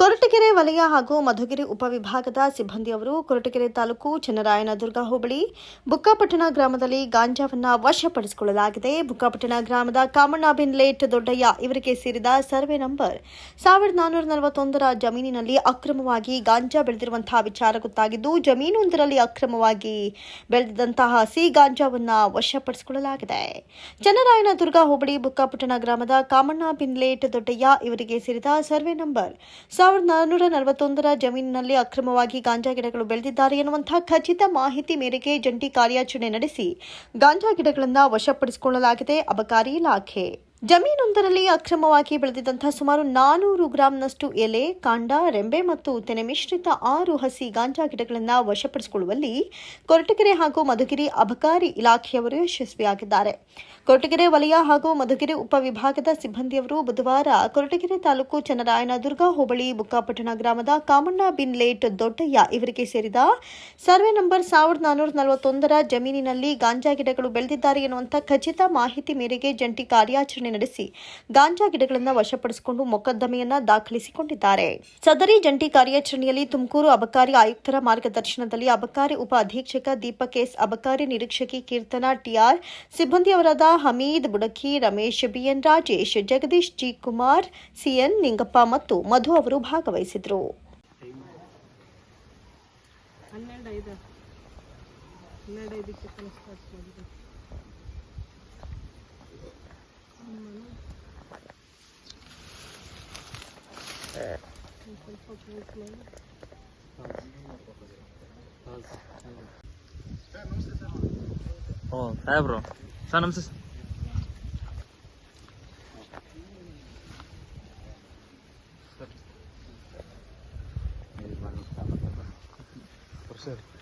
ಕೊರಟಗೆರೆ ವಲಯ ಹಾಗೂ ಮಧುಗಿರಿ ಉಪವಿಭಾಗದ ಸಿಬ್ಬಂದಿಯವರು ಕೊರಟಗೆರೆ ತಾಲೂಕು ಚನ್ನರಾಯನದುರ್ಗ ಹೋಬಳಿ, ಬುಕ್ಕಾಪಟ್ಟಣ ಗ್ರಾಮದಲ್ಲಿ ಗಾಂಜಾವನ್ನ ವಶಪಡಿಸಿಕೊಳ್ಳಲಾಗಿದೆ. ಬುಕ್ಕಾಪಟ್ಟಣ ಗ್ರಾಮದ ಕಾಮಣ್ಣ ಬಿನ್ ಲೇಟ್ ದೊಡ್ಡಯ್ಯ ಇವರಿಗೆ ಸೇರಿದ ಸರ್ವೆ ನಂಬರ್ ಸಾವಿರದ ನಾನ್ನೂರ ನಲವತ್ತೊಂದರ ಜಮೀನಿನಲ್ಲಿ ಅಕ್ರಮವಾಗಿ ಗಾಂಜಾ ಬೆಳೆದಿರುವಂತಹ ವಿಚಾರ ಗೊತ್ತಾಗಿದ್ದು, ಜಮೀನೊಂದರಲ್ಲಿ ಅಕ್ರಮವಾಗಿ ಬೆಳೆದಿದ್ದಂತಹ ಸಿ ಗಾಂಜಾವನ್ನ ವಶಪಡಿಸಿಕೊಳ್ಳಲಾಗಿದೆ. ಚನ್ನರಾಯನದುರ್ಗ ಹೋಬಳಿ, ಬುಕ್ಕಾಪಟ್ಟಣ ಗ್ರಾಮದ ಕಾಮಣ್ಣ ಬಿನ್ ಲೇಟ್ ದೊಡ್ಡಯ್ಯ ಇವರಿಗೆ ಸೇರಿದ ಸರ್ವೆ ನಂಬರ್ ಸಾವಿರದ ನಾನ್ನೂರ ನಲವತ್ತೊಂದರ ಜಮೀನಿನಲ್ಲಿ ಅಕ್ರಮವಾಗಿ ಗಾಂಜಾ ಗಿಡಗಳು ಬೆಳೆದಿದ್ದಾರೆ ಎನ್ನುವಂತಹ ಖಚಿತ ಮಾಹಿತಿ ಮೇರೆಗೆ ಜಂಟಿ ಕಾರ್ಯಾಚರಣೆ ನಡೆಸಿ ಗಾಂಜಾ ಗಿಡಗಳನ್ನು ವಶಪಡಿಸಿಕೊಳ್ಳಲಾಗಿದೆ ಅಬಕಾರಿ ಇಲಾಖೆ. ಜಮೀನೊಂದರಲ್ಲಿ ಅಕ್ರಮವಾಗಿ ಬೆಳೆದಿದ್ದಂತಹ ಸುಮಾರು ನಾನೂರು ಗ್ರಾಂನಷ್ಟು ಎಲೆ, ಕಾಂಡ, ರೆಂಬೆ ಮತ್ತು ತೆನೆ ಮಿಶ್ರಿತ ಆರು ಹಸಿ ಗಾಂಜಾ ಗಿಡಗಳನ್ನು ವಶಪಡಿಸಿಕೊಳ್ಳುವಲ್ಲಿ ಕೊರಟಗೆರೆ ಹಾಗೂ ಮಧುಗಿರಿ ಅಬಕಾರಿ ಇಲಾಖೆಯವರು ಯಶಸ್ವಿಯಾಗಿದ್ದಾರೆ. ಕೊರಟಗೆರೆ ವಲಯ ಹಾಗೂ ಮಧುಗಿರಿ ಉಪವಿಭಾಗದ ಸಿಬ್ಬಂದಿಯವರು ಬುಧವಾರ ಕೊರಟಗೆರೆ ತಾಲೂಕು ಚನ್ನರಾಯನದುರ್ಗ ಹೋಬಳಿ ಬುಕ್ಕಾಪಟ್ಟಣ ಗ್ರಾಮದ ಕಾಮಣ್ಣ ಬಿನ್ ಲೇಟ್ ದೊಡ್ಡಯ್ಯ ಇವರಿಗೆ ಸೇರಿದ ಸರ್ವೆ ನಂಬರ್ ಸಾವಿರದ ನಾನ್ನೂರ ನಲವತ್ತೊಂದರ ಜಮೀನಿನಲ್ಲಿ ಗಾಂಜಾ ಗಿಡಗಳು ಬೆಳೆದಿದ್ದಾರೆ ಎನ್ನುವಂಥ ಖಚಿತ ಮಾಹಿತಿ ಮೇರೆಗೆ ಜಂಟಿ ಕಾರ್ಯಾಚರಣೆ ನಡೆಸಿ ಗಾಂಜಾ ಗಿಡಗಳನ್ನು ವಶಪಡಿಸಿಕೊಂಡು ಮೊಕದ್ದಮೆಯನ್ನ ದಾಖಲಿಸಿಕೊಂಡಿದ್ದಾರೆ. ಸದರಿ ಜಂಟಿ ಕಾರ್ಯಾಚರಣೆಯಲ್ಲಿ ತುಮಕೂರು ಅಬಕಾರಿ ಆಯುಕ್ತರ ಮಾರ್ಗದರ್ಶನದಲ್ಲಿ ಅಬಕಾರಿ ಉಪ ಅಧೀಕ್ಷಕ ದೀಪಕ್ ಎಸ್, ಅಬಕಾರಿ ನಿರೀಕ್ಷಕಿ Keerthana TR ಸಿಬ್ಬಂದಿಯವರಾದ Hameed Budaki, Ramesh BN Rajesh, Jagadish G. Kumar, CN Ningappa ಮತ್ತು ಮಧು ಅವರು ಭಾಗವಹಿಸಿದರು. ಹನ್ನೆರಡು ಐದು. ಹನ್ನೆರಡು ಐದಕ್ಕೆ Oh, hey bro. Sana mısın? Por.